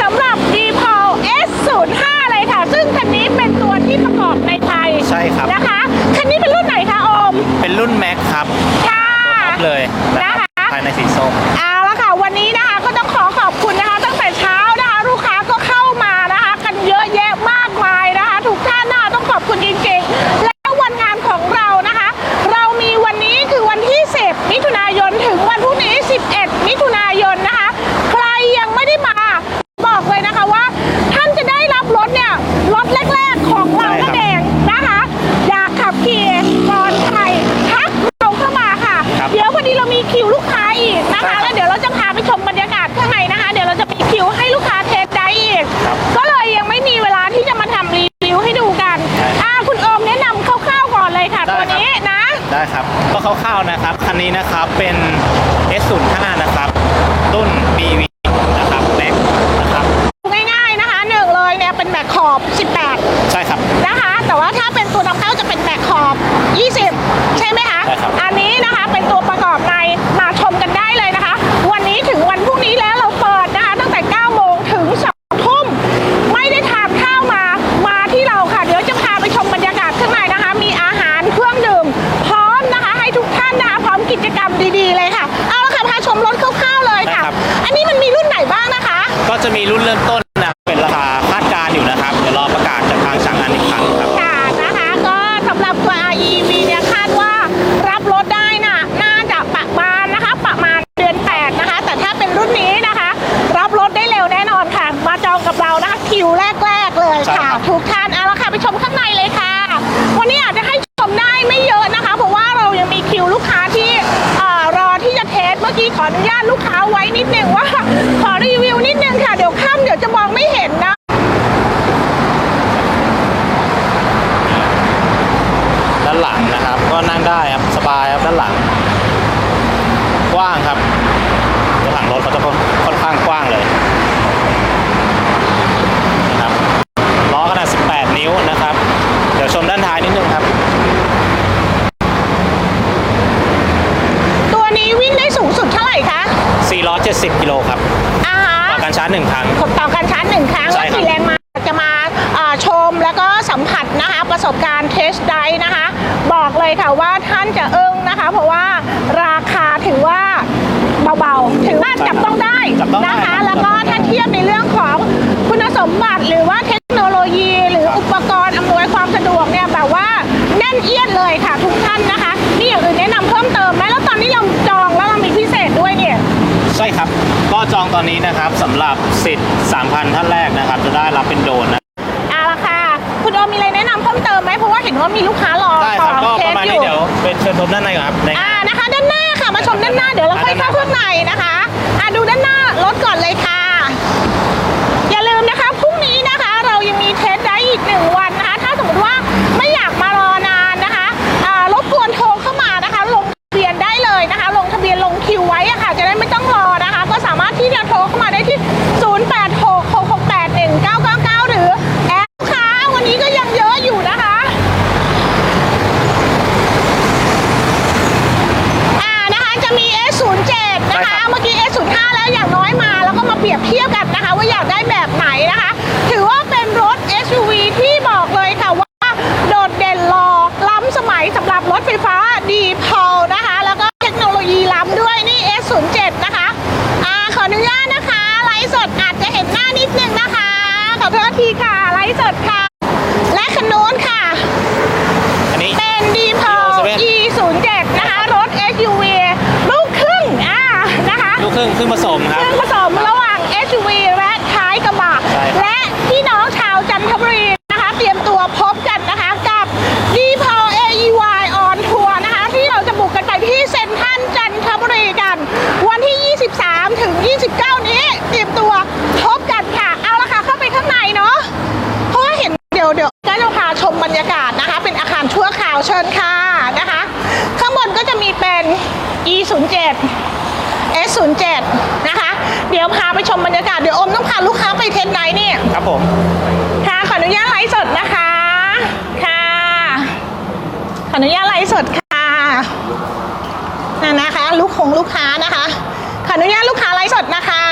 สำหรับ d p o l S05 เลยค่ะ ซึ่งคันนี้เป็นตัวที่ประกอบในไทยใช่ครับ นะคะ คันนี้เป็นรุ่นไหนคะโอม เป็นรุ่นแม็กครับค่ะท็อปเลยนะครับนะคะ ภายในสีส้ม เดี๋ยวพอดีเรามีคิวลูกค้าอีกนะใช่คะครับแล้วเดี๋ยวเราจะพาไปชมบรรยากาศข้างในนะคะ เดี๋ยวเราจะมีคิวให้ลูกค้าเทสได้อีกครับก็เลยยังไม่มีเวลาที่จะมาทำรีวิวให้ดูกันใช่อ่าคุณโอมแนะนำคร่าวๆก่อนเลยค่ะ ได้ตัวครับ นี้นะ ได้ครับ ก็คร่าวๆนะครับ คันนี้นะครับเป็น S05 นะครับ รุ่น BV นะครับแม็กนะครับ ง่ายๆนะคะหนึ่งเลยเนี่ยเป็นแบกขอบ 18 ใช่ครับ นะคะ แต่ว่าถ้าเป็นตัวนำเข้าจะเป็นแบกขอบ 20 ใช่ไหมคะ ใช่ครับ อันนี้นะคะเป็นตัวประกอบในมาชมกันได้ หนึ่งครั้ง กดต่อการชาร์จหนึ่งครั้งใช่แล้วครับ ขี่แรงมาจะมาอ่าชมแล้วก็สัมผัสนะคะ ประสบการณ์เทสไดนะคะ บอกเลยค่ะว่าท่านจะอึ้งนะคะ เพราะว่าราคาถือว่าเบาๆ ถือว่าจับต้องได้จับต้องได้นะคะครับแล้วก็ถ้าเทียบในเรื่องของคุณสมบัติหรือว่าเทคโนโลยี หรืออุปกรณ์อำนวยความสะดวกเนี่ยแบบว่าแน่นเอียดเลยค่ะทุกท่านนะคะนี่อย่างอื่นแนะนำเพิ่มเติมไหมแล้วตอนนี้เราจองแล้วเรามีพิเศษด้วยเนี่ย ใช่ครับก็ จองตอนนี้นะครับสำหรับสิทธิ์3,000 ท่านแรกนะครับ จะได้รับเป็นโดรนนะ เอาละค่ะ คุณโอมมีอะไรแนะนำเพิ่มเติมไหมเพราะว่าเห็นว่ามีลูกค้ารอได้ต่ครับอก็เคประสมาณอนี้ยู่เดี๋ยวเป็นเชิญชมด้านในก่อนครับในอ่านะคะ ด้านหน้าค่ะมาชมด้านหน้าเดี๋ยวเราค่อยเข้าข้างในนะคะอ่าดูด้านหน้ารถก่อนเลยค่ะ อย่าลืมนะคะพรุ่งนี้นะคะ เรายังมีเทสได้อีกหนึ่งวันนะคะ ถ้าสมมติว่าไม่อยากมารอนานนะคะอ่ารบกวนโทรเข้ามานะคะ ลงทะเบียนได้เลยนะคะ ลงทะเบียนลงคิวไว้อะค่ะ จะได้ไม่ต้องรอนะคะ ก็สามารถที่จะโทรเข้ามาได้ที่ 0866681999 หรือแอปค่ะวันนี้ก็ยังเยอะอยู่นะคะ อ่านะคะจะมี S07 นะ ใช่ครั คะ บ เมื่อกี้ S05 แล้วอย่างน้อยมาแล้วก็มาเปรียบเทียบกันนะคะ ว่าอยากได้แบบไหนนะคะ ถือว่าเป็นรถ SUV ที่บอกเลยค่ะว่าโดดเด่นรอล้ำสมัยสำหรับรถไฟฟ้าดีพอลนะคะ แล้วก็เทคโนโลยีล้ำด้วยนี่ S07 นะคะ อ่าขออนุญาตนะคะ ไลฟ์สดอาจจะเห็นหน้านิดนึงนะคะ ขอโทษทีค่ะ ไลฟ์สดค่ะ และคันโน้นค่ะ อันนี้ เป็นดีพอ7 E07 นะคะ รถ SUV ลูกครึ่งอ่านะคะ ลูกครึ่งครึ่งผสมครับ เครื่องผสมระหว่าง SUV คราวเชิญค่ะนะคะ ข้างบนก็จะมีเป็น E07 S07 นะคะ เดี๋ยวพาไปชมบรรยากาศ เดี๋ยวอมต้องพาลูกค้าไปเทสไนท์นี่ ครับผม ค่ะ ขออนุญาตไลฟ์สดนะคะ ค่ะ ขออนุญาตไลฟ์สดค่ะนั่นนะคะ ลูกของลูกค้านะคะ ขออนุญาตลูกค้าไลฟ์สดนะคะ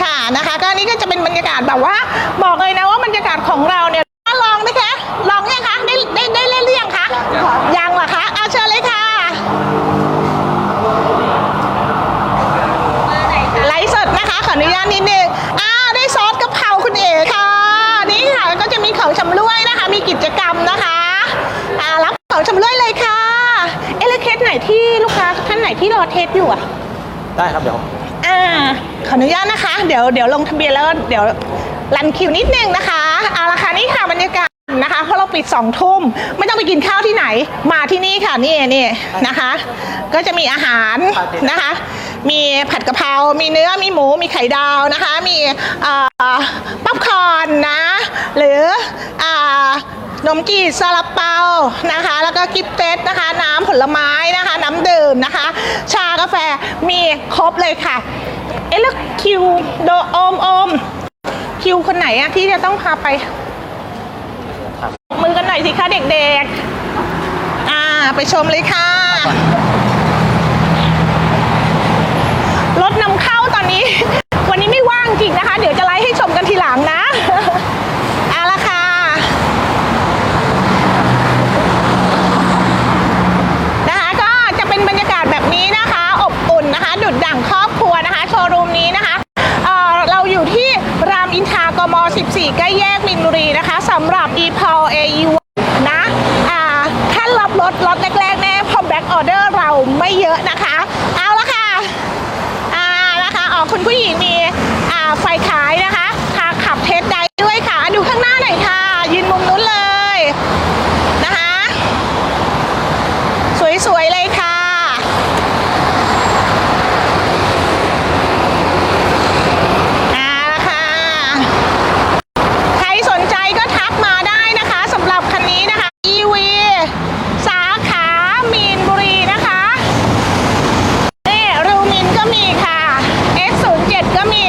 ค่ะนะคะ ก็นี่ก็จะเป็นบรรยากาศแบบว่า บอกเลยนะว่าบรรยากาศของเราเนี่ยลองไหมคะลองยังคะได้ได้ได้เล่นหรือยังคะยังเหรอคะอาเชิญเลยค่ะ ไลฟ์สดนะคะขออนุญาตนิดนึงอ่าได้ซอสกะเพราคุณเอ๋ค่ะ นี่ค่ะก็จะมีของชำร่วยนะคะ มีกิจกรรมนะคะอ่ารับของชำร่วยเลยค่ะ เอะแล้วเคสไหนที่ลูกค้าท่า นไหนที่รอเทสอยู่อะ ได้ครับเดี๋ยวอ่าขออนุญาตนะคะ เดี๋ยวเดี๋ยวลงทะเบียนแล้วเดี๋ยวรันคิวนิดนึงนะคะเอาละค่ะนี่ค่ะบรรยากาศนะคะเพราะเราปิดสองทุ่มไม่ต้องไปกินข้าวที่ไหน มาที่นี่ค่ะนี่นี่นะคะ ก็จะมีอาหารนะคะ มีผัดกะเพรา มีเนื้อมีหมู มีไข่ดาวนะคะ มีเอ่อป๊อปคอร์นนะ หรืออ่า นมจีซาลาเปานะคะ แล้วก็กิฟเต็ดนะคะ น้ำผลไม้นะคะ น้ำดื่มนะคะ ชากาแฟมีครบเลยค่ะ เอ๊ะแล้วคิวโดโอมโอมคิวคนไหนอะที่จะต้องพาไปมือกันหน่อยสิคะเด็กๆ อ่า ไปชมเลยค่ะ รถนำเข้าตอนนี้ วันนี้ไม่ว่างจริงนะคะ เดี๋ยวจะไลฟ์ให้ชมกันทีหลังนะ เอาละค่ะ นะคะก็จะเป็นบรรยากาศแบบนี้นะคะ อบอุ่นนะคะ ดุดดั่งครอบครัวนะคะ โชว์รูมนี้นะคะเอ่อเราอยู่ที่รามอินทรากม 14 ใกล้แยกมินบุรีนะคะสำหรับ e p o l AE นะอ่าท่านรับรถรถแรกๆแน่เพอแบ็กออเดอร์เราไม่เยอะนะคะ เอาละค่ะ อ่านะคะอ๋อคุณผู้หญิงมีอ่าไฟขายนะคะพาขับเทสไดด้วยค่ะ ดูข้างหน้าหน่อยค่ะ ยืนมุมนู้นเลยนะคะ สวย ๆ เลยค่ะ เอาละค่ะ ใครสนใจก็ทักมาได้นะคะสำหรับคันนี้นะคะ EV สาขามีนบุรีนะคะ นี่รูมินก็มีค่ะ S07 ก็มี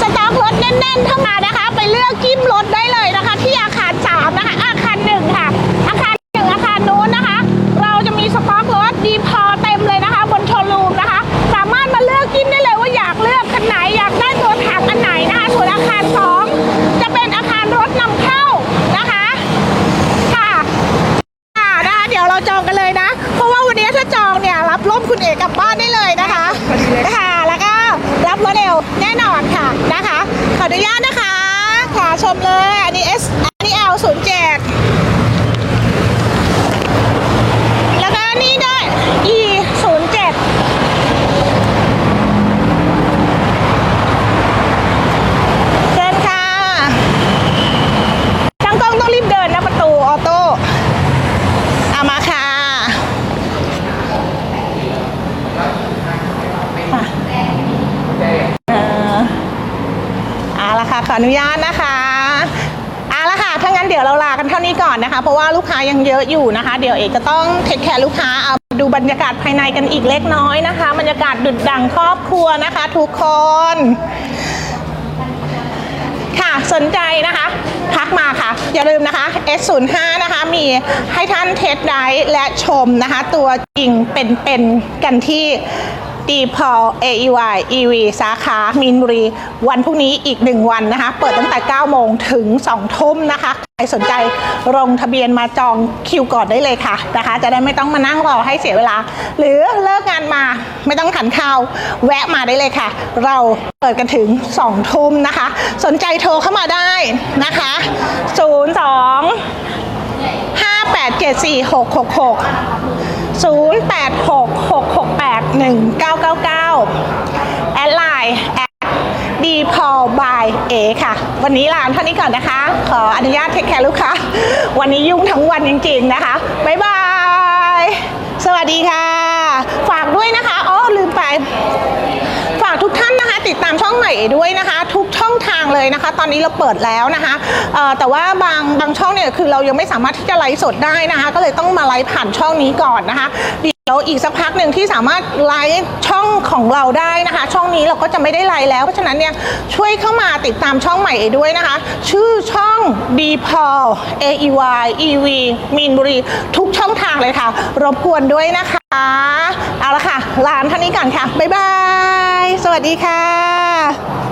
สต็อกรถ แน่นๆเข้ามานะคะ ไปเลือกจิ้มรถได้เลยนะคะ ที่อาคาร3นะคะอาคาร1ค่ะ อาคาร1อาคารนู้นนะคะ เราจะมีสต็อกรถดีพอเต็มเลยนะคะ บนโชว์รูมนะคะ สามารถมาเลือกจิ้มได้เลยว่าอยากเลือกคันไหนอยากได้ตัวถังอันไหนนะคะส่วนอาคาร2จะเป็นอาคารรถนำเข้านะคะค่ะค่ะนะคะเดี๋ยวเราจองกันเลยนะ เพราะว่าวันนี้ถ้าจองเนี่ยรับร่มคุณเอกกลับบ้านได้เลยนะคะค่ะ รับรถเร็วแน่นอนค่ะนะคะ ขออนุญาตนะคะค่ะชมเลย อันนี้ S อันนี้ L 0 7แล้วก็นี่ด้วย E 0 7เชิญค่ะช่างกล้องต้องรีบเดินนะประตูออโต้เอามาค่ะมาเออเอาละ ค่ะขออนุญาตนะคะเอาละค่ะถ้างั้นเดี๋ยวเราลากันเท่านี้ก่อนนะคะ เพราะว่าลูกค้ายังเยอะอยู่นะคะ เดี๋ยวเอกจะต้องเทคแคร์ลูกค้าเอาดูบรรยากาศภายในกันอีกเล็กน้อยนะคะบรรยากาศดุดดังครอบครัวนะคะ ทุกคน ค่ะสนใจนะคะทักมาค่ะ อย่าลืมนะคะ S05 นะคะ มีให้ท่านเทสไดและชมนะคะ ตัวจริงเป็นๆกันที่ ดีพอ AEY EV สาขามีนบุรี วันพรุ่งนี้อีกหนึ่งวันนะคะ เปิดตั้งแต่ 9 โมงถึง 2 ทุ่มนะคะ ใครสนใจลงทะเบียนมาจองคิวก่อนได้เลยค่ะนะคะ จะได้ไม่ต้องมานั่งรอให้เสียเวลา หรือเลิกงานมาไม่ต้องขันข้าว แวะมาได้เลยค่ะ เราเปิดกันถึง 2 ทุ่มนะคะ สนใจโทรเข้ามาได้นะคะ 02 0866681999 แอดไลน์แอดดีพอบายเอค่ะ วันนี้ลาเท่านี้ก่อนนะคะ ขออนุญาตเทคแคร์ลูกค้า วันนี้ยุ่งทั้งวันจริงๆนะคะ บ๊ายบาย สวัสดีค่ะ ฝากด้วยนะคะ อ๋อ ลืมไป ฝากทุกท่านนะคะ ติดตามช่องใหม่ด้วยนะคะ ทุกช่องทางเลยนะคะ ตอนนี้เราเปิดแล้วนะคะแต่ว่าบางบางช่องเนี่ยคือเรายังไม่สามารถที่จะไลฟ์สดได้นะคะ ก็เลยต้องมาไลฟ์ผ่านช่องนี้ก่อนนะคะเดี๋ยวอีกสักพักหนึ่งที่สามารถไลฟ์ช่องของเราได้นะคะ ช่องนี้เราก็จะไม่ได้ไลฟ์แล้วเพราะฉะนั้นเนี่ยช่วยเข้ามาติดตามช่องใหม่ด้วยนะคะ ชื่อช่อง d p o l A E Y E V มีนบุรี ทุกช่องทางเลยค่ะ รบกวนด้วยนะคะ เอาละค่ะลาเท่านี้ก่อนค่ะ บ๊ายบาย สวัสดีค่ะ